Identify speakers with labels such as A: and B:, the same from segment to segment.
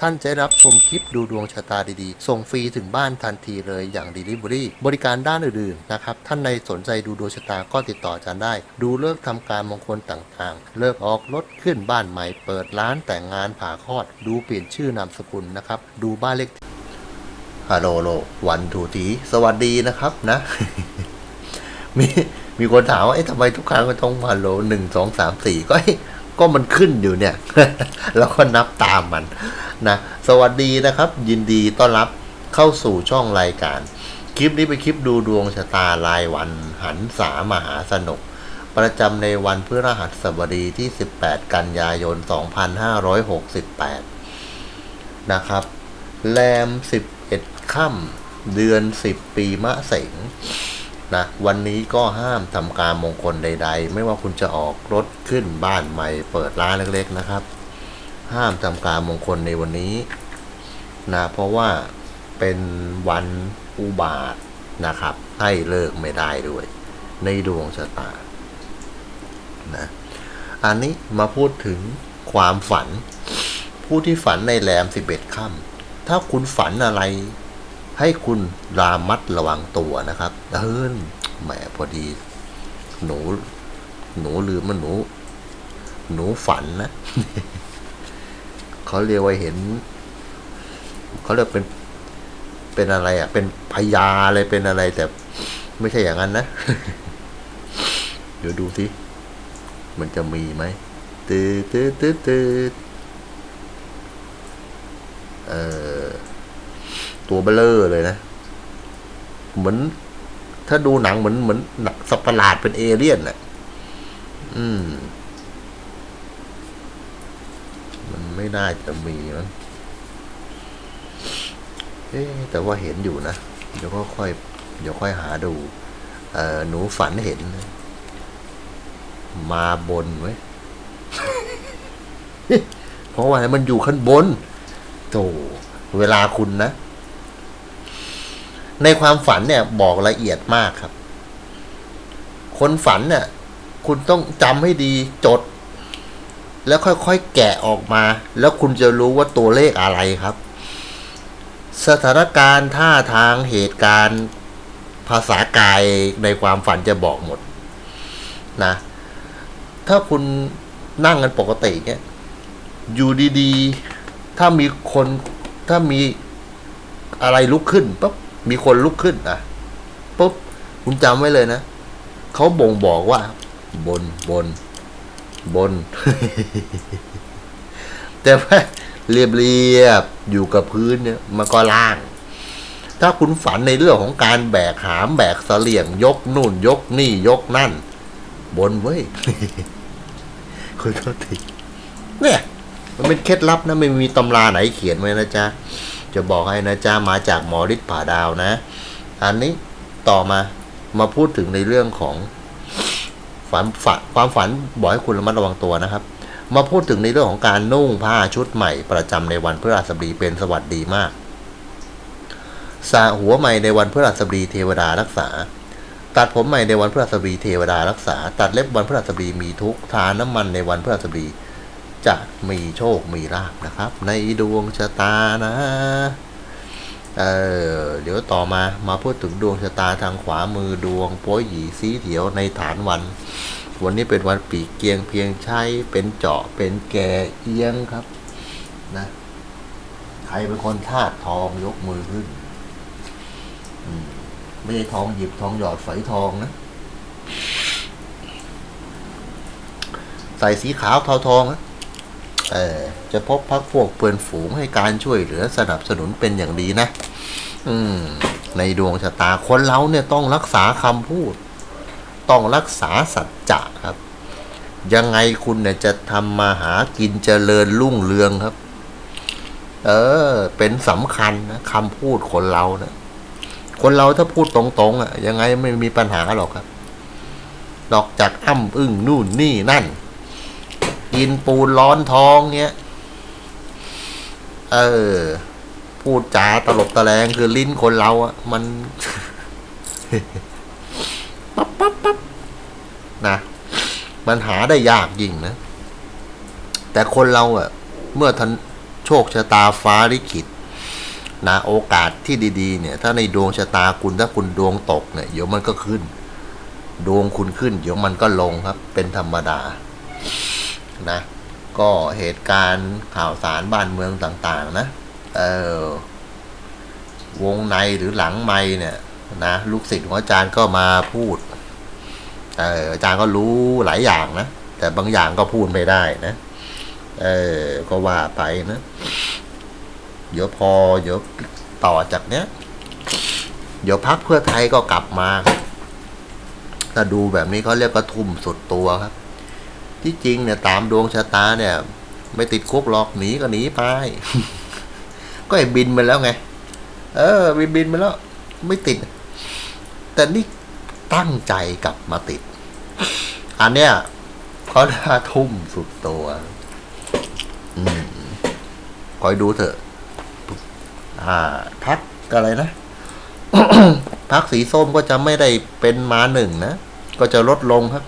A: ท่านจะรับชมคลิปดูดวงชะตาดีๆ ส่งฟรีถึงบ้านทันทีเลยอย่าง Delivery บริการด้านอื่นๆนะครับ ท่านในสนใจดูดวงชะตาก็ติดต่ออาจารย์ได้ ดูเลิกษ์ทำการมงคลต่างๆ เลิกออกรถขึ้นบ้านใหม่ เปิดร้านแต่งงานผ่าคลอด ดูเปลี่ยนชื่อนามสกุลนะครับ ดูบ้านเลขฮัลโหลโลวันทูทีสวัสดีนะครับนะมีมีคนถามว่าเอ๊ะทำไมทุกครั้งก็ต้องฮัลโหลหนึ่งสองสามสี่ก็เอ๊ะ ก็มันขึ้นอยู่เนี่ยแล้วก็นับตามมันนะสวัสดีนะครับ ยินดีต้อนรับเข้าสู่ช่องรายการ คลิปนี้เป็นคลิปดูดวงชะตารายวันหันษามหาสนุก ประจำในวันพฤหัสบดีที่ 18 กันยายน 2568 นะครับ แรม 11 ค่ำเดือน 10 ปีมะเสง นะวันนี้ก็ห้ามทำการมงคลใด ๆ ไม่ว่าคุณจะออกรถขึ้นบ้านใหม่ เปิดร้านเล็กๆนะครับ ห้ามทำการมงคลในวันนี้นะเพราะว่าเป็นวันอุบาทนะครับ ให้เลิกไม่ได้ด้วย ในดวงชะตานะอันนี้มาพูดถึงความฝัน ผู้ที่ฝันในแรมสิบเอ็ดค่ำถ้าคุณฝันอะไร ให้คุณรามัดระวังตัวนะครับเออแหมพอดี หนู หนูลืมมันหนู หนูฝันนะเขาเรียกว่าเห็นเขาเรียกเป็นเป็นอะไรอะ เป็นพญาอะไรเป็นอะไร แต่ไม่ใช่อย่างนั้นนะ เดี๋ยวดูสิมันจะมีไหมตืดตืดตืดตืดเออ ตัวเบลเลอร์เลยนะ เหมือน ถ้าดูหนังเหมือนเหมือนหนังสัตว์ประหลาดเป็นเอเลี่ยนน่ะอืม มันไม่น่าจะมีมั้งเอ๊แต่ว่าเห็นอยู่นะ เดี๋ยวก็ค่อย เดี๋ยวค่อยหาดู เอ่อ หนูฝันเห็น มาบนไว้เพราะว่าอะไรมันอยู่ข้างบนโธ่เวลาคุณนะ ในความฝันเนี่ยบอกละเอียดมากครับ คนฝันเนี่ยคุณต้องจำให้ดีจด แล้วค่อยๆแกะออกมา แล้วคุณจะรู้ว่าตัวเลขอะไรครับ สถานการณ์ท่าทางเหตุการณ์ภาษากายในความฝันจะบอกหมดนะ ถ้าคุณนั่งกันปกติเนี่ยอยู่ดีๆ ถ้ามีคนถ้ามีอะไรลุกขึ้นปุ๊บ มีคนลุกขึ้นอะปุ๊บคุณจำไว้เลยนะเขาบ่งบอกว่า บนบน บน แต่ว่าเรียบเรียบๆอยู่กับพื้นเนี่ยมันก็ล่าง ถ้าคุณฝันในเรื่องของการแบกหามแบกเสลี่ยง ยกนู่น ยกนี่ยกนั่น บนเว้ยคุณโทษทีเนี่ย มันเป็นเคล็ดลับนะ ไม่มีตำราไหนเขียนไว้นะจ๊ะ จะบอกให้นะจ๊ะมาจากหมอฤทธิ์ผ่าดาวนะ อันนี้ต่อมามาพูดถึงในเรื่องของฝันฝันความฝันบอกให้คุณระมัดระวังตัวนะครับ มาพูดถึงในเรื่องของการนุ่งผ้าชุดใหม่ ประจำในวันพฤหัสบดีเป็นสวัสดีมากสระหัวใหม่ในวันพฤหัสบดีเทวดารักษา ตัดผมใหม่ในวันพฤหัสบดีเทวดารักษา ตัดเล็บวันพฤหัสบดีมีทุกทาน้ำมันในวันพฤหัสบดี จะมีโชคมีลาภนะครับ ในดวงชะตานะเออเดี๋ยวต่อมามาพูดถึงดวงชะตาทางขวามือดวงโป้ยหยีสีเถียวในฐานวัน วันนี้เป็นวันปีเกียงเพียงใช้เป็นเจาะเป็นแก่เอียงครับนะใครเป็นคนธาตุทองยกมือขึ้นอืมไม่ใช่ทองหยิบทองหยอดฝอยทองนะใส่สีขาวเทาทองนะ เออจะพบพักพวกเพื่อนฝูงให้การช่วยเหลือสนับสนุนเป็นอย่างดีนะ อืม ในดวงชะตาคนเราเนี่ยต้องรักษาคำพูด ต้องรักษาสัจจะครับ ยังไงคุณเนี่ยจะทำมาหากินเจริญรุ่งเรืองครับ เออ เป็นสำคัญนะคำพูดคนเราเนะคนเราถ้าพูดตรงๆอะยังไงไม่มีปัญหาหรอกครับนอกจากอ้ำอึ้งนู่นนี่นั่น กินปูนร้อนท้องเงี้ย เออ พูดจาตลบตะแลงคือลิ้นคนเราอะมันปั๊บปั๊บปั๊บนะมันหาได้ยากยิ่งนะ แต่คนเราอะเมื่อทันโชคชะตาฟ้าลิขิตนะโอกาสที่ดีๆ เนี่ย ถ้าในดวงชะตาคุณถ้าคุณดวงตกเนี่ยเดี๋ยวมันก็ขึ้น ดวงคุณขึ้น เดี๋ยวมันก็ลงครับ เป็นธรรมดา นะก็เหตุการณ์ข่าวสารบ้านเมืองต่างๆนะเออวงในหรือหลังไม่เนี่ยนะลูกศิษย์ของอาจารย์ก็มาพูดเอออาจารย์ก็รู้หลายอย่างนะแต่บางอย่างก็พูดไม่ได้นะเออก็ว่าไปนะเดี๋ยวพอเดี๋ยวต่อจากเนี้ยเดี๋ยวพักเพื่อไทยก็กลับมาถ้าดูแบบนี้เขาเรียกกระทุ่มสุดตัวครับ ที่จริงเนี่ยตามดวงชะตาเนี่ย ไม่ติดคุกหรอกหนีก็หนีไป ก็ไอ้บินไปแล้วไง เออบินบินไปแล้ว ไม่ติด แต่นี่ตั้งใจกลับมาติด อันเนี้ยเขาเรียกว่าทุ่มสุดตัว อืมคอยดูเถอะ อ่า พักอะไรนะพักสีส้มก็จะไม่ได้เป็นมาหนึ่งนะ ก็จะลดลงครับ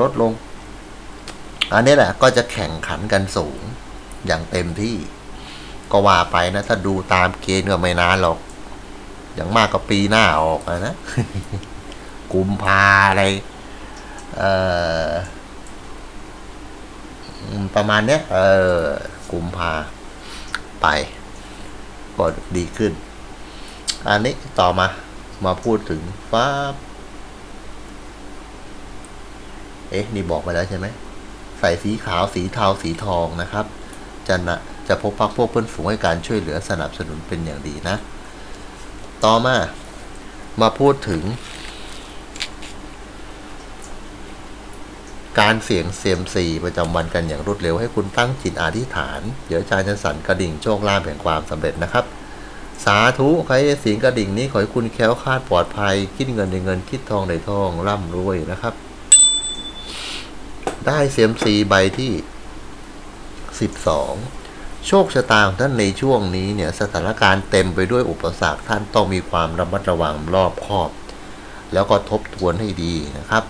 A: ลดลง อันนี้แหละก็จะแข่งขันกันสูงอย่างเต็มที่ ก็ว่าไปนะ ถ้าดูตามเกณฑ์ก็ไม่นานหรอก อย่างมากก็ปีหน้าออกนะกุมภาอะไรเออประมาณเนี้ยเออกุมภาไป ก็ดีขึ้น อันนี้ต่อมามาพูดถึงฟ้า เอ๊ะนี่บอกไปแล้วใช่ไหมใส่สีขาวสีเทาสีทองนะครับ จะนะจะพบพักพวกเพื่อนฝูงให้การช่วยเหลือสนับสนุนเป็นอย่างดีนะ ต่อมา มาพูดถึง การเสี่ยงเซียมซีประจำวันกันอย่างรวดเร็วให้คุณตั้งจิตอธิษฐาน เดี๋ยวอาจารย์จะสั่นกระดิ่งโชคลาภแห่งความสำเร็จนะครับสาธุใครเสียงกระดิ่งนี้ขอให้คุณแค้วคาดปลอดภัย คิดเงินในเงินคิดทองในทองร่ำรวยนะครับ ได้เซียมซีใบที่12โชคชะตาของท่านในช่วงนี้เนี่ยสถานการณ์เต็มไปด้วยอุปสรรคท่านต้องมีความระมัดระวังรอบคอบ แล้วก็ทบทวนให้ดีนะครับ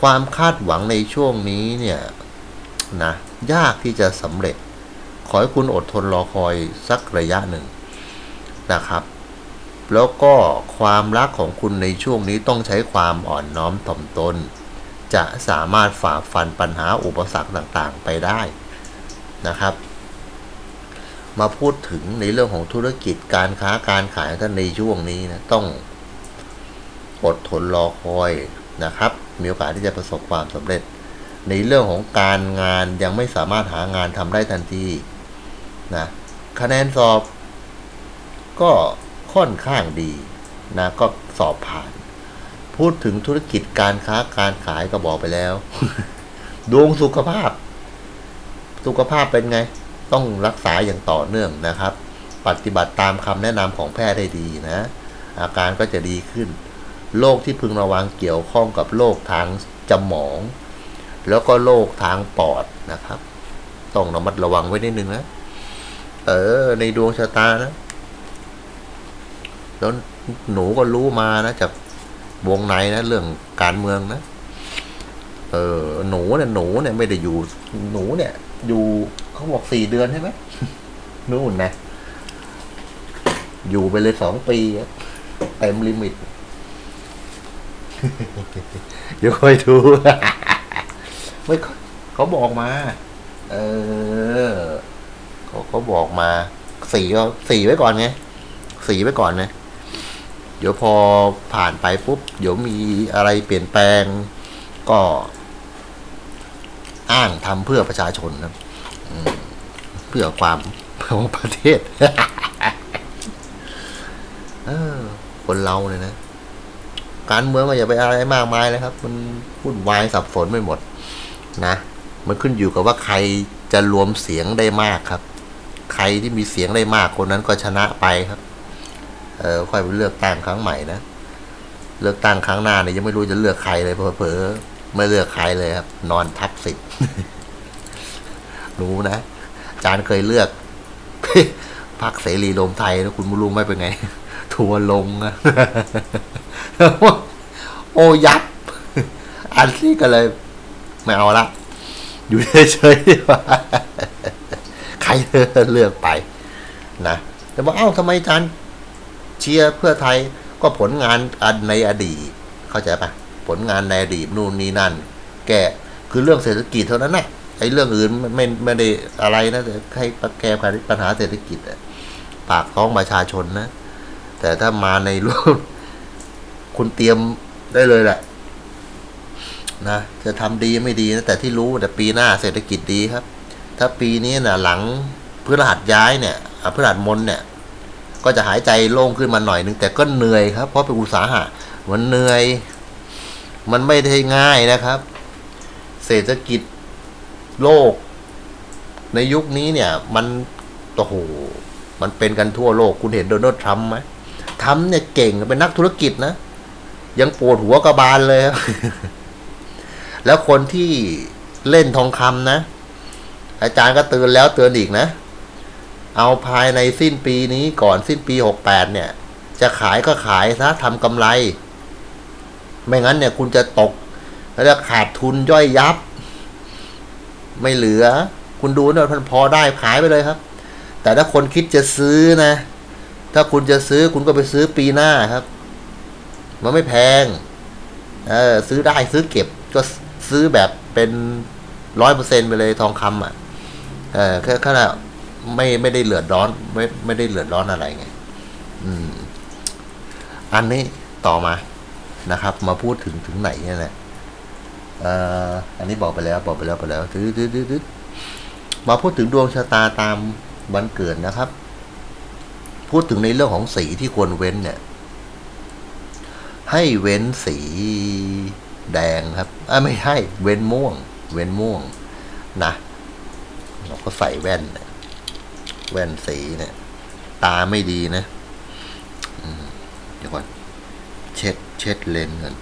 A: ความคาดหวังในช่วงนี้เนี่ยนะยากที่จะสำเร็จ ขอให้คุณอดทนรอคอยสักระยะหนึ่งนะครับ แล้วก็ความรักของคุณในช่วงนี้ต้องใช้ความอ่อนน้อมถ่อมตน จะสามารถฝ่าฟันปัญหาอุปสรรคต่างๆ ไปได้นะครับ มาพูดถึงในเรื่องของธุรกิจการค้าการขายท่านในช่วงนี้นะต้องอดทนรอคอยนะครับ มีโอกาสที่จะประสบความสำเร็จ ในเรื่องของการงานยังไม่สามารถหางานทำได้ทันทีนะคะแนนสอบก็ค่อนข้างดีนะก็สอบผ่าน พูดถึงธุรกิจการค้าการขายก็บอกไปแล้ว ดวงสุขภาพ สุขภาพเป็นไง ต้องรักษาอย่างต่อเนื่องนะครับ ปฏิบัติตามคำแนะนำของแพทย์ได้ดีนะ อาการก็จะดีขึ้น โรคที่พึงระวังเกี่ยวข้องกับโรคทางจมองแล้วก็โรคทางปอดนะครับ ต้องระมัดระวังไว้นิดนึงนะ เออ ในดวงชะตานะ แล้วหนูก็รู้มานะจาก วงในนะเรื่องการเมืองนะ เออหนูเนี่ยหนูเนี่ยไม่ได้อยู่ หนูเนี่ย อยู่เขาบอกสี่เดือนใช่ไหมนู่นนะอยู่ไปเลยสองปีเต็มลิมิตเดี๋ยวค่อยดูไม่เขาบอกมา เออเขาเขาบอกมา สี่ก็สี่ไว้ก่อนไงสี่ไว้ก่อนนะ เดี๋ยวพอผ่านไปปุ๊บ เดี๋ยวมีอะไรเปลี่ยนแปลง ก็ อ้างทำเพื่อประชาชนนะเพื่อความของประเทศเออคนเราเนี่ยนะ การเมืองก็อย่าไปอะไรมากมายเลยครับ มันวุ่นวายสับสนไปหมด นะ มันขึ้นอยู่กับว่าใครจะรวมเสียงได้มากครับ ใครที่มีเสียงได้มากคนนั้นก็ชนะไปครับ เออค่อยไปเลือกตั้งครั้งใหม่นะเลือกตั้งครั้งหน้าเนี่ยยังไม่รู้จะเลือกใครเลยเผลอๆไม่เลือกใครเลยครับ นอนทับสิทธิ์รู้นะอาจารย์เคยเลือกพรรคเสรีรวมไทยนะคุณไม่รู้ไม่เป็นไง ทัวลงอะโอ้ยับ อันนี้ก็เลย ไม่เอาละ อยู่เฉยๆดีกว่าใครเลือกไป นะแต่ว่าเอ้าทำไมอาจารย์ เชียร์เพื่อไทยก็ผลงานอันในอดีต เข้าใจปะผลงานในอดีตนู่นนี่นั่น แกคือเรื่องเศรษฐกิจเท่านั้นนะไอ้เรื่องอื่นไม่ไม่ไมได้อะไรนะแต่ให้แก้ปัญหาเศรษฐกิจปากท้องประชาชนนะ แต่ถ้ามาในรูปคุณเตรียมได้เลยแหละนะจะทำดีไม่ดีนะแต่ที่รู้แต่ปีหน้าเศรษฐกิจดีครับ ถ้าปีนี้นะหลังพฤหัสย้ายเนี่ยอะพฤหัสมนเนี่ย ก็จะหายใจโล่งขึ้นมาหน่อยนึงแต่ก็เหนื่อยครับ เพราะเป็นอุตสาหะมันเหนื่อย มันไม่ได้ง่ายนะครับ เศรษฐกิจโลก ในยุคนี้เนี่ย มันโอ้โหมันเป็นกันทั่วโลก คุณเห็นโดนัลด์ทรัมป์ไหมทรัมป์เนี่ยเก่งเป็นนักธุรกิจนะ ยังปวดหัวกระบาลเลยแล้วคนที่เล่นทองคำนะ อาจารย์ก็เตือนแล้วเตือนอีกนะ เอาภายในสิ้นปีนี้ก่อนสิ้นปีหกแปดเนี่ย จะขายก็ขายซะทำกำไร ไม่งั้นเนี่ยคุณจะตก แล้วจะขาดทุนย่อยยับ ไม่เหลือ คุณดูเนี่ยพอได้ขายไปเลยครับ แต่ถ้าคนคิดจะซื้อนะ ถ้าคุณจะซื้อคุณก็ไปซื้อปีหน้าครับ มันไม่แพง เออ ซื้อได้ซื้อเก็บ ก็ซื้อแบบเป็นร้อยเปอร์เซ็นไปเลยทองคำอะ เออแค่แค่นั้น ไม่ไม่ได้เหลือดร้อน ไม่ไม่ได้เหลือดร้อนอะไรไงอืม อันนี้ต่อมานะครับ มาพูดถึงถึงไหนเนี่ยแหละเอ่ออันนี้บอกไปแล้วบอกไปแล้วไปแล้วถือถือถือถือมาพูดถึงดวงชะตาตามวันเกิดนะครับ พูดถึงในเรื่องของสีที่ควรเว้นเนี่ย ให้เว้นสีแดงครับอ่าไม่ให้ เว้นม่วง เว้นม่วง นะเราก็ใส่แว่นเนี่ย แว่นสีเนี่ย ตาไม่ดีนะเดี๋ยวก่อนเช็ดเช็ดเลนส์กัน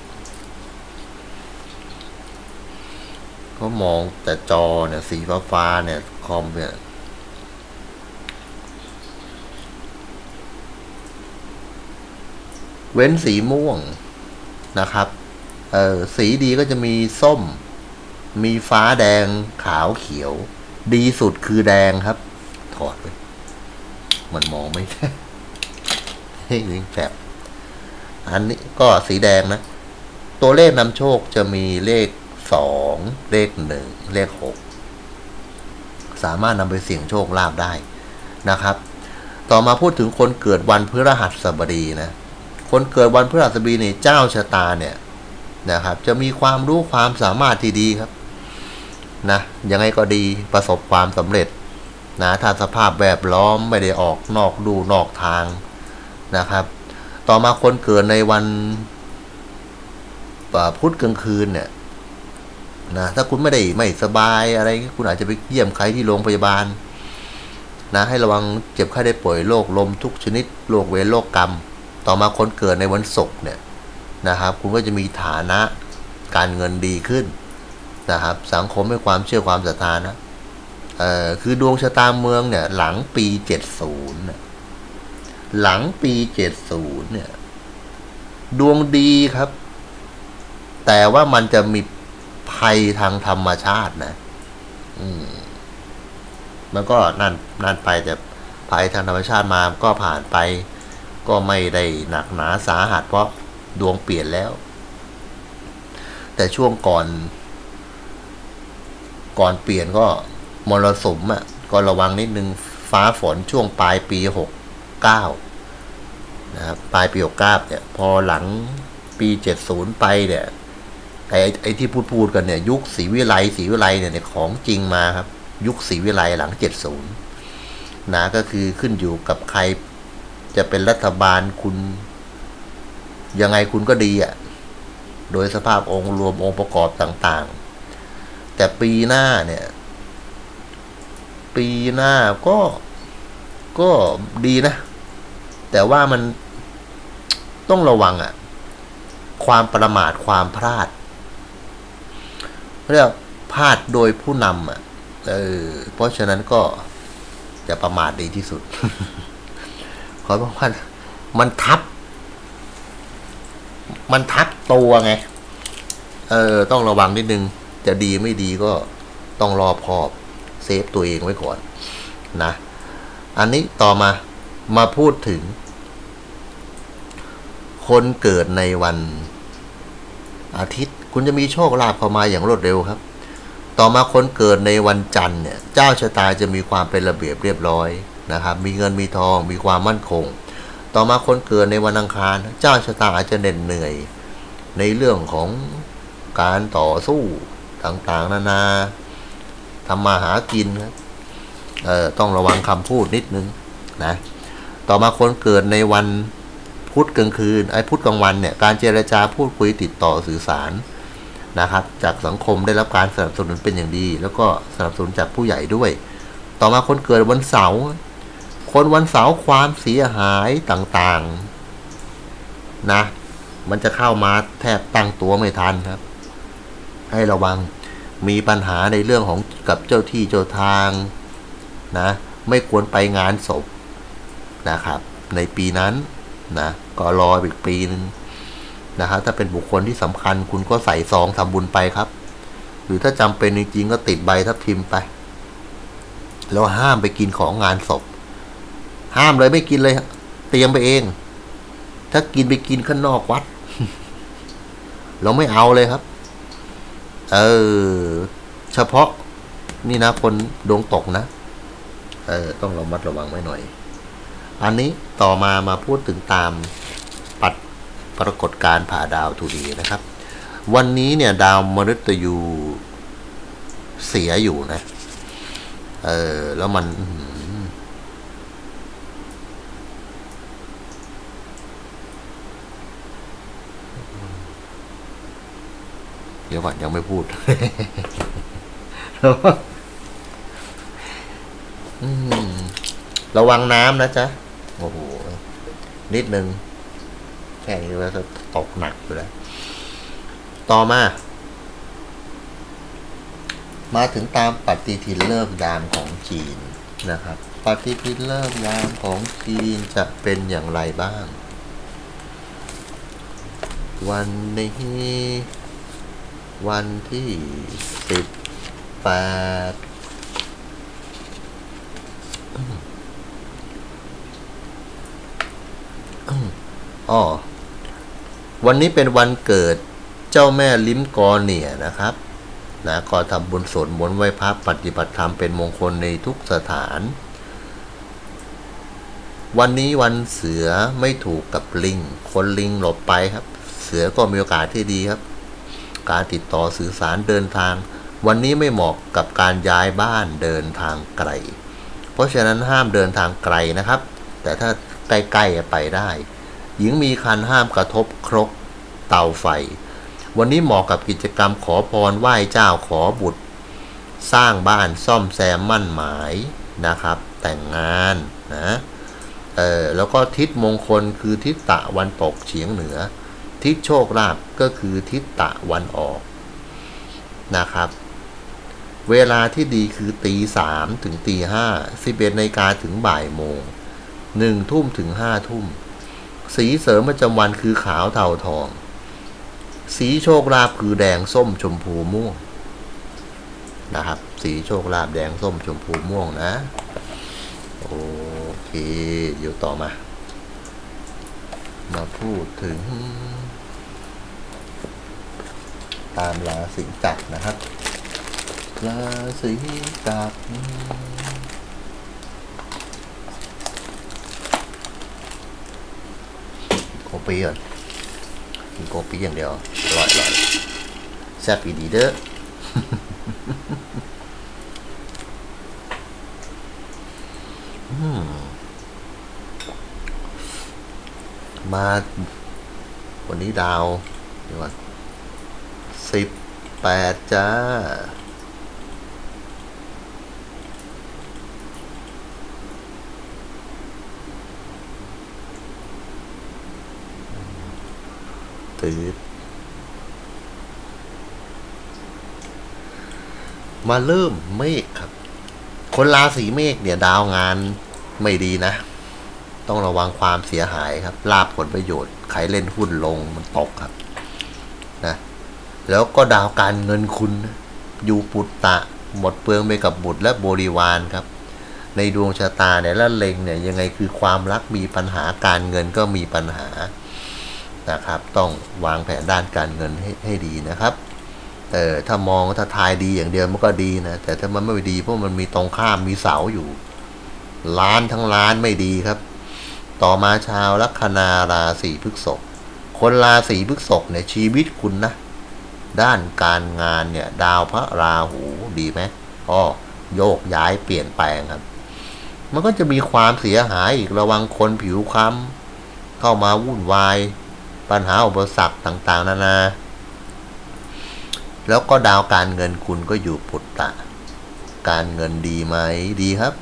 A: เขามองแต่จอเนี่ย สีฟ้าฟ้าๆเนี่ย คอมเนี่ยเว้นสีม่วงนะครับ เออสีดีก็จะมีส้ม มีฟ้าแดงขาวเขียว ดีสุดคือแดงครับ ถอดไป มันมองไม่ได้เฮ้ยลิงแสบอันนี้ก็สีแดงนะ ตัวเลขนำโชคจะมีเลขสองเลขหนึ่งเลขหกสามารถนำไปเสี่ยงโชคลาภได้นะครับ ต่อมาพูดถึงคนเกิดวันพฤหัสบดีนะ คนเกิดวันพฤหัสบดีเนี่ยเจ้าชะตาเนี่ยนะครับ จะมีความรู้ความสามารถที่ดีครับนะยังไงก็ดีประสบความสำเร็จ นะถ้าสภาพแวดล้อมไม่ได้ออกนอกดูนอกทางนะครับ ต่อมาคนเกิดในวันพุธกลางคืนเนี่ยนะถ้าคุณไม่ได้ไม่สบายอะไรคุณอาจจะไปเยี่ยมใครที่โรงพยาบาลนะให้ระวังเจ็บไข้ได้ป่วยโรคลมทุกชนิดโรคเวรโรคกรรม ต่อมาคนเกิดในวันศุกร์เนี่ยนะครับ คุณก็จะมีฐานะการเงินดีขึ้นนะครับ สังคมให้ความเชื่อความศรัทธานะ เอ่อคือดวงชะตาเมืองเนี่ย หลังปีเจ็ดศูนย์หลังปีเจ็ดศูนย์เนี่ย ดวงดีครับ แต่ว่ามันจะมีภัยทางธรรมชาตินะ อืม มันก็นั่นนั่นไปแต่ภัยทางธรรมชาติมาก็ผ่านไป ก็ไม่ได้หนักหนาสาหัสเพราะดวงเปลี่ยนแล้ว แต่ช่วงก่อน ก่อนเปลี่ยนก็ มรสุมอะก็ระวังนิดนึงฟ้าฝนช่วงปลายปีหกเก้านะครับปลายปีหกเก้าเนี่ย พอหลังปีเจ็ดศูนย์ไปเนี่ยไอ้ไอ้ที่พูดพูดกันเนี่ยยุคศรีวิไลศรีวิไลเนี่ยของจริงมาครับ ยุคศรีวิไลหลังเจ็ดศูนย์นะก็คือขึ้นอยู่กับใครจะเป็นรัฐบาลคุณ ยังไงคุณก็ดีอะ่ะ โดยสภาพองค์รวมองค์ประกอบต่างๆ แต่ปีหน้าเนี่ย ปีหน้าก็ก็ดีนะ แต่ว่ามันต้องระวังอะความประมาทความพลาดเรียกพลาดโดยผู้นำอะเออเพราะฉะนั้นก็จะประมาทดีที่สุด ขอบอกว่ามันทับ มันทับตัวไง เออ ต้องระวังนิดนึง จะดีไม่ดีก็ต้องรอบคอบ เซฟตัวเองไว้ก่อนนะ อันนี้ต่อมามาพูดถึง คนเกิดในวันอาทิตย์ คุณจะมีโชคลาภเข้ามาอย่างรวดเร็วครับ ต่อมาคนเกิดในวันจันทร์เนี่ย เจ้าชะตาจะมีความเป็นระเบียบเรียบร้อยนะครับ มีเงินมีทอง มีความมั่นคง ต่อมาคนเกิดในวันอังคาร เจ้าชะตาอาจจะเหน็ดเหนื่อยในเรื่องของการต่อสู้ต่างๆ นานา ทำมาหากินครับเอ่อต้องระวังคำพูดนิดนึงนะต่อมาคนเกิดในวันพุธกลางคืนไอ้พุธกลางวันเนี่ยการเจรจาพูดคุยติดต่อสื่อสารนะครับ จากสังคมได้รับการสนับสนุนเป็นอย่างดี แล้วก็สนับสนุนจากผู้ใหญ่ด้วย ต่อมาคนเกิดวันเสาร์คนวันเสาร์ความเสียหายต่างๆนะมันจะเข้ามาแทบตั้งตัวไม่ทันครับ ให้ระวัง มีปัญหาในเรื่องของกับเจ้าที่เจ้าทางนะไม่ควรไปงานศพนะครับ ในปีนั้นนะก็รออีกปีหนึ่งนะครับถ้าเป็นบุคคลที่สำคัญคุณก็ใส่ซองทำบุญไปครับ หรือถ้าจำเป็นจริงๆก็ติดใบทับทิมไป แล้วห้ามไปกินของงานศพ ห้ามเลยไม่กินเลย เตรียมไปเอง ถ้ากินไปกินข้างนอกวัด เราไม่เอาเลยครับ เออ เฉพาะนี่นะคนดวงตกนะ เออ ต้องระมัดระวังไว้หน่อย อันนี้ต่อมามาพูดถึงตามปัดปรากฏการผ่าดาวทูดีนะครับ วันนี้เนี่ยดาวมฤตยูเสียอยู่นะ เออ แล้วมันอื้อหือ เดี๋ยวก่อนยังไม่พูดระวังน้ำนะจ๊ะ โอ้โห นิดนึง แค่นี้ว่าจะตกหนักอยู่แล้ว ต่อมา มาถึงตามปฏิทินเลิกยามของจีนนะครับ ปฏิทินเลิกยามของจีนจะเป็นอย่างไรบ้าง วันนี้ วันที่สิบแปดอ๋อ วันนี้เป็นวันเกิดเจ้าแม่ลิ้มกอเหนี่ยนะครับ นะก็ทำบุญสวดมนต์ไหว้พระปฏิบัติธรรมเป็นมงคลในทุกสถาน วันนี้วันเสือไม่ถูกกับลิง คนลิงหลบไปครับ เสือก็มีโอกาสที่ดีครับ การติดต่อสื่อสารเดินทาง วันนี้ไม่เหมาะกับการย้ายบ้านเดินทางไกล เพราะฉะนั้นห้ามเดินทางไกลนะครับ แต่ถ้าใกล้ๆไปได้ หญิงมีคันห้ามกระทบครกเตาไฟ วันนี้เหมาะกับกิจกรรมขอพรไหว้เจ้าขอบุตร สร้างบ้านซ่อมแซมมั่นหมายนะครับ แต่งงานนะเออแล้วก็ทิศมงคลคือทิศตะวันตกเฉียงเหนือ ทิศโชคลาภก็คือทิศตะวันออกนะครับ เวลาที่ดีคือตีสามถึงตีห้าสิบเอ็ดนาฬิกาถึงบ่ายโมงหนึ่งทุ่มถึงห้าทุ่ม สีเสริมประจำวันคือขาวเทาทอง สีโชคลาภคือแดงส้มชมพูม่วงนะครับ สีโชคลาภแดงส้มชมพูม่วงนะ โอเคเดี๋ยวต่อมา มาพูดถึง ตามราศีจักรนะครับ ราศีจักรโกปีก่อนกินโกปีอย่างเดียวอร่อยอร่อยแซ่บอีดีเด้อมมาวันนี้ดาวเดี๋ยวก่อน สิบแปดจ้า ติด มาเริ่มเมฆครับ คนราศีเมฆเนี่ย ดาวงานไม่ดีนะ ต้องระวังความเสียหายครับ ลาบผลประโยชน์ ใครเล่นหุ้นลงมันตกครับ แล้วก็ดาวการเงินคุณอยู่ปุตตะ หมดเปลืองไปกับบุตรและบริวารครับ ในดวงชะตาเนี่ยละเลงเนี่ยยังไงคือความรักมีปัญหาการเงินก็มีปัญหานะครับ ต้องวางแผนด้านการเงินให้ให้ดีนะครับเออถ้ามองถ้าทายดีอย่างเดียวมันก็ดีนะ แต่ถ้ามันไม่ดีเพราะมันมีตรงข้ามมีเสาอยู่ล้านทั้งล้านไม่ดีครับ ต่อมาชาวลัคนาราศีพฤษภคนราศีพฤษภเนี่ยชีวิตคุณนะ ด้านการงานเนี่ยดาวพระราหูดีไหมอ๋อโยกย้ายเปลี่ยนแปลงครับ มันก็จะมีความเสียหายอีกระวังคนผิวคล้ำเข้ามาวุ่นวาย ปัญหาอุปสรรคต่างๆ นานา แล้วก็ดาวการเงินคุณก็อยู่ปุตตะ การเงินดีไหมดีครับ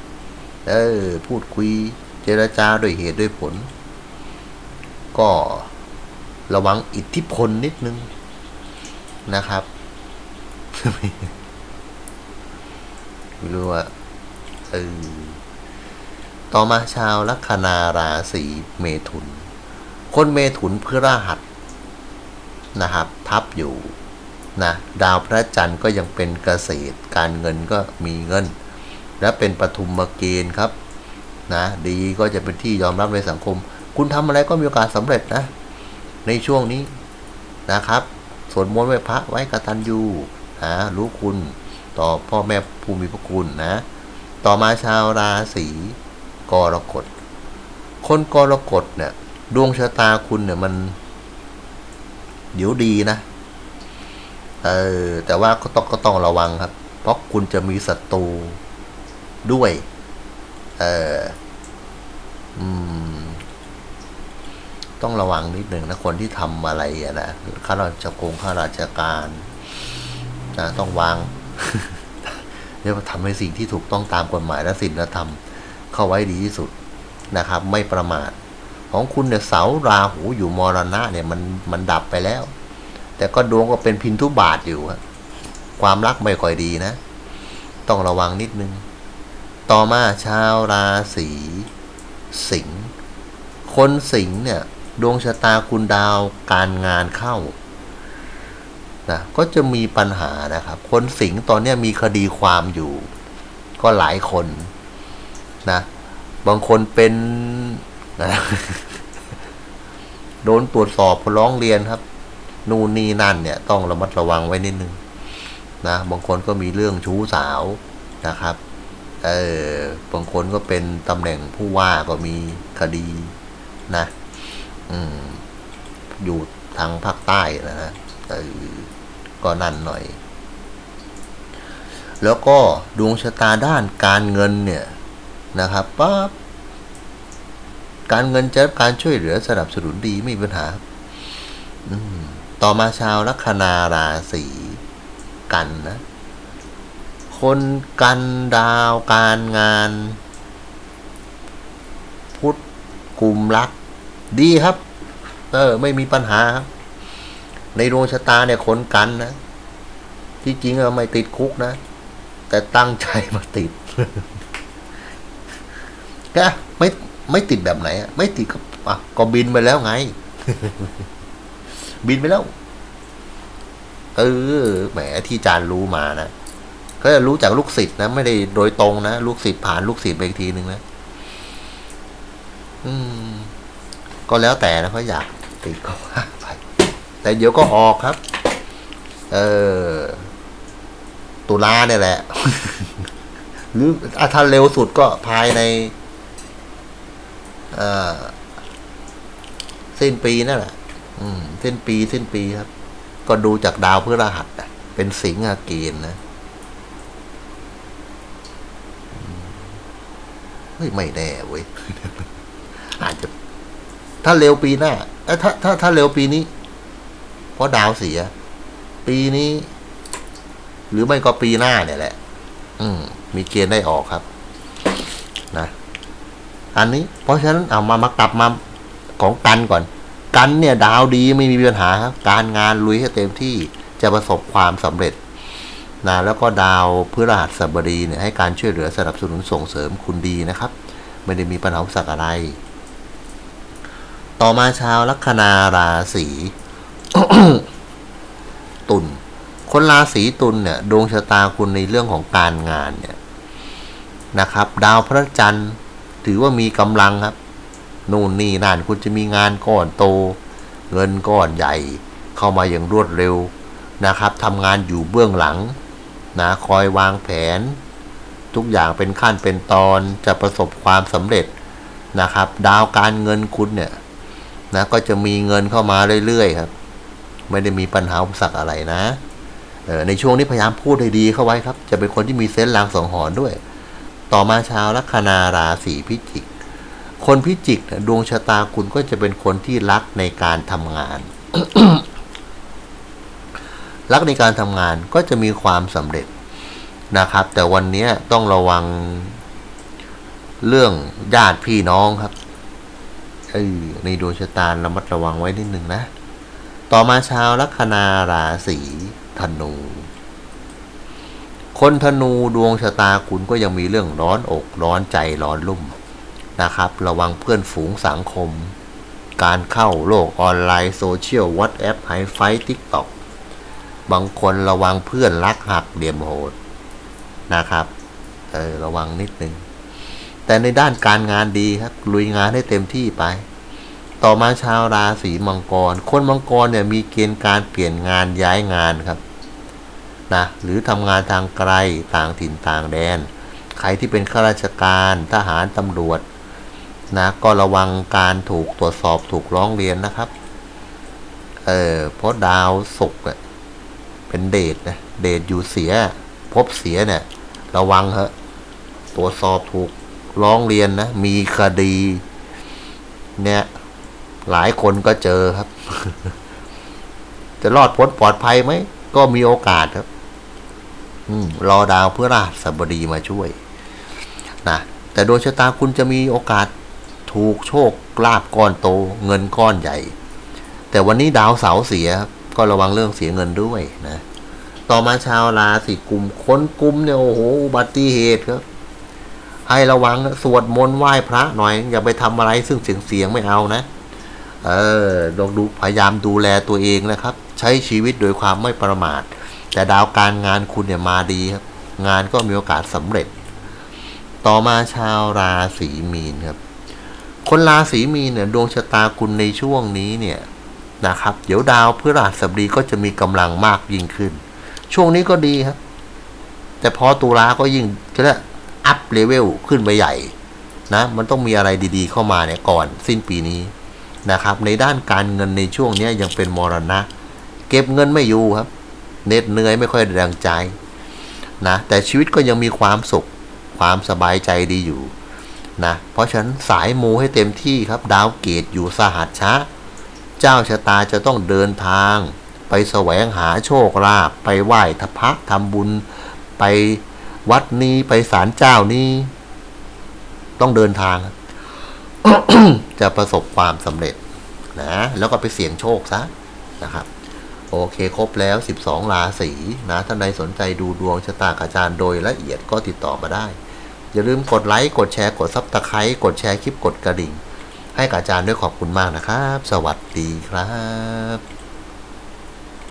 A: เออพูดคุยเจรจาด้วยเหตุด้วยผล ก็ระวังอิทธิพลนิดนึง นะครับไม่รู้ว่าเออต่อมาชาวลัคนาราศีเมถุน คนเมถุนพฤหัสนะครับ ทับอยู่นะดาวพระจันทร์ก็ยังเป็นเกษตร การเงินก็มีเงิน และเป็นปฐุมเกณฑ์ครับนะดีก็จะเป็นที่ยอมรับในสังคม คุณทำอะไรก็มีโอกาสสำเร็จนะ ในช่วงนี้นะครับ วดมนต์ไหว้พระไว้กตัญญูนะรู้คุณต่อพ่อแม่ภูมิพระคุณนะ ต่อมาชาวราศีกรกฎ คนกรกฎเนี่ยดวงชะตาคุณเนี่ยมัน เดี๋ยวดีนะ เออแต่ว่าก็ต้องก็ต้องระวังครับ เพราะคุณจะมีศัตรูด้วย เอออืม ต้องระวังนิดหนึ่งนะคนที่ทำอะไรอะนะข้าราชกงข้าราชการนะต้องวางเรียกว่าทำในสิ่งที่ถูกต้องตามกฎหมายและศีลธรรมเข้าไว้ดีที่สุดนะครับ ไม่ประมาท ของคุณเนี่ยเสาราหูอยู่มรณะเนี่ยมันมันดับไปแล้ว แต่ก็ดวงก็เป็นพินทุบาทอยู่อะความรักไม่ค่อยดีนะ ต้องระวังนิดนึง ต่อมาชาวราศีสิงคนสิงเนี่ย ดวงชะตาคุณดาวการงานเข้านะก็จะมีปัญหานะครับ คนสิงห์ตอนเนี้ยมีคดีความอยู่ ก็หลายคนนะ บางคนเป็นนะโดนตรวจสอบร้องเรียนครับ นู่นนี่นั่นเนี่ย ต้องระมัดระวังไว้นิดนึงนะบางคนก็มีเรื่องชู้สาวนะครับ เออบางคนก็เป็นตำแหน่งผู้ว่าก็มีคดีนะ อยู่ทางภาคใต้นะฮะก็นั่นหน่อย แล้วก็ดวงชะตาด้านการเงินเนี่ยนะครับปั๊บการเงินจะรับการช่วยเหลือสนับสนุนดีไม่มีปัญหาต่อมาชาวลัคนาราศีกันนะ คนกันดาวการงาน พุทธกลุ่มรัก ดีครับ เออ ไม่มีปัญหาครับ ในดวงชะตาเนี่ยคนกันนะ ที่จริงอะไม่ติดคุกนะ แต่ตั้งใจมาติดแกไม่ไม่ติดแบบไหนอะไม่ติดก็ก็บินไปแล้วไง บินไปแล้ว เออ แหมที่จานรู้มานะก็จะรู้จากลูกศิษย์นะ ไม่ได้โดยตรงนะ ลูกศิษย์ผ่านลูกศิษย์ไปอีกทีหนึ่งนะ อืม ก็แล้วแต่นะเขาอยากติดก็ว่าไปแต่เดี๋ยวก็ออกครับ เออตุลาเนี่ยแหละ หรืออะถ้าเร็วสุดก็ภายในเออสิ้นปีนั่นแหละ อืมสิ้นปีสิ้นปีครับ ก็ดูจากดาวพฤหัสเป็นสิงห์อาเกณฑ์นะเฮ้ยไม่แน่เว้ยอาจจะ ถ้าเร็วปีหน้าถ้าถ้าถ้าเร็วปีนี้ เพราะดาวเสีย ปีนี้ หรือไม่ก็ปีหน้าเนี่ยแหละ อืม มีเกณฑ์ได้ออกครับ นะ อันนี้ เพราะฉะนั้นเอามามากลับมาของกันก่อน กันเนี่ย ดาวดีไม่มีปัญหาครับ การงานลุยให้เต็มที่จะประสบความสำเร็จนะแล้วก็ดาวพฤหัสบดีเนี่ยให้การช่วยเหลือสนับสนุนส่งเสริมคุณดีนะครับ ไม่ได้มีปัญหาสรรคอะไร ต่อมาชาวลัคนาราศีตุลคนราศีตุลเนี่ยดวงชะตาคุณในเรื่องของการงานเนี่ยนะครับ ดาวพระจันทร์ถือว่ามีกำลังครับ นู่นนี่นั่นคุณจะมีงานก้อนโต เงินก้อนใหญ่ เข้ามาอย่างรวดเร็วนะครับทำงานอยู่เบื้องหลังนะคอยวางแผน ทุกอย่างเป็นขั้นเป็นตอนจะประสบความสำเร็จนะครับ ดาวการเงินคุณเนี่ย นะก็จะมีเงินเข้ามาเรื่อยๆครับ ไม่ได้มีปัญหาอุปสรรคอะไรนะเออในช่วงนี้พยายามพูดให้ดีเข้าไว้ครับ จะเป็นคนที่มีเซนส์ลางสองหอนด้วย ต่อมาชาวลัคนาราศีพิจิก คนพิจิกดวงชะตาคุณก็จะเป็นคนที่รักในการทำงาน รักในการทำงานก็จะมีความสำเร็จนะครับ แต่วันนี้ต้องระวังเรื่องญาติพี่น้องครับ ออในดวงชะตาระมัดระวังไว้นิดหนึ่งนะ ต่อมาชาวลัคนาราศีธนู คนธนูดวงชะตาคุณก็ยังมีเรื่องร้อนอกร้อนใจร้อนรุ่มนะครับ ระวังเพื่อนฝูงสังคม การเข้าโลกออนไลน์โซเชียลวอตแอปไฮไฟทิกตอกบางคนระวังเพื่อนรักหักเหลี่ยมโหดนะครับ เออ ระวังนิดนึง แต่ในด้านการงานดีครับลุยงานให้เต็มที่ไป ต่อมาชาวราศีมังกร คนมังกรเนี่ยมีเกณฑ์การเปลี่ยนงานย้ายงานครับนะหรือทำงานทางไกลต่างถิ่นต่างแดน ใครที่เป็นข้าราชการทหารตำรวจนะก็ระวังการถูกตรวจสอบถูกร้องเรียนนะครับ เออเพราะดาวศุกร์เป็นเดชนะเดชอยู่เสีย พบเสียเนี่ย ระวังเถอะตรวจสอบถูก ร้องเรียนนะ มีคดี เนี่ย หลายคนก็เจอครับ จะรอดพ้นปลอดภัยไหม ก็มีโอกาสครับอืมรอดาวเพื่อราชบดีมาช่วยนะแต่ดวงชะตาคุณจะมีโอกาสถูกโชคลาภก้อนโต เงินก้อนใหญ่ แต่วันนี้ดาวเสาร์เสียครับก็ระวังเรื่องเสียเงินด้วยนะ ต่อมาชาวราศีกุมคนกุมเนี่ยโอ้โหอุบัติเหตุครับ ให้ระวังสวดมนต์ไหว้พระหน่อย อย่าไปทำอะไรซึ่งเสียงเสียงๆไม่เอานะ เออลองดูพยายามดูแลตัวเองนะครับ ใช้ชีวิตโดยความไม่ประมาท แต่ดาวการงานคุณเนี่ยมาดีครับ งานก็มีโอกาสสำเร็จ ต่อมาชาวราศีมีนครับ คนราศีมีนเนี่ยดวงชะตาคุณในช่วงนี้เนี่ยนะครับ เดี๋ยวดาวพฤหัสบดีก็จะมีกำลังมากยิ่งขึ้น ช่วงนี้ก็ดีครับ แต่พอตุลาก็ยิ่งจะได้ อัพเลเวลขึ้นไปใหญ่นะมันต้องมีอะไรดีๆเข้ามาเนี่ยก่อนสิ้นปีนี้นะครับ ในด้านการเงินในช่วงนี้ยังเป็นมรณะ เก็บเงินไม่อยู่ครับเหน็ดเหนื่อยไม่ค่อยแรงใจนะแต่ชีวิตก็ยังมีความสุข ความสบายใจดีอยู่นะเพราะฉะนั้นสายมูให้เต็มที่ครับ ดาวเกตอยู่สหัสชะ เจ้าชะตาจะต้องเดินทาง ไปแสวงหาโชคลาภไปไหว้ทพะทำบุญไป วัดนี้ไปศาลเจ้านี้ต้องเดินทาง จะประสบความสำเร็จนะ แล้วก็ไปเสี่ยงโชคซะนะครับ โอเคครบแล้ว 12 ราศีนะท่านใดสนใจดูดวงชะตาอาจารย์โดยละเอียดก็ติดต่อมาได้ อย่าลืมกดไลค์ กดแชร์ กดซับสไครต์กดแชร์คลิปกดกระดิ่ง ให้กับอาจารย์ด้วยขอบคุณมากนะครับ สวัสดีครับ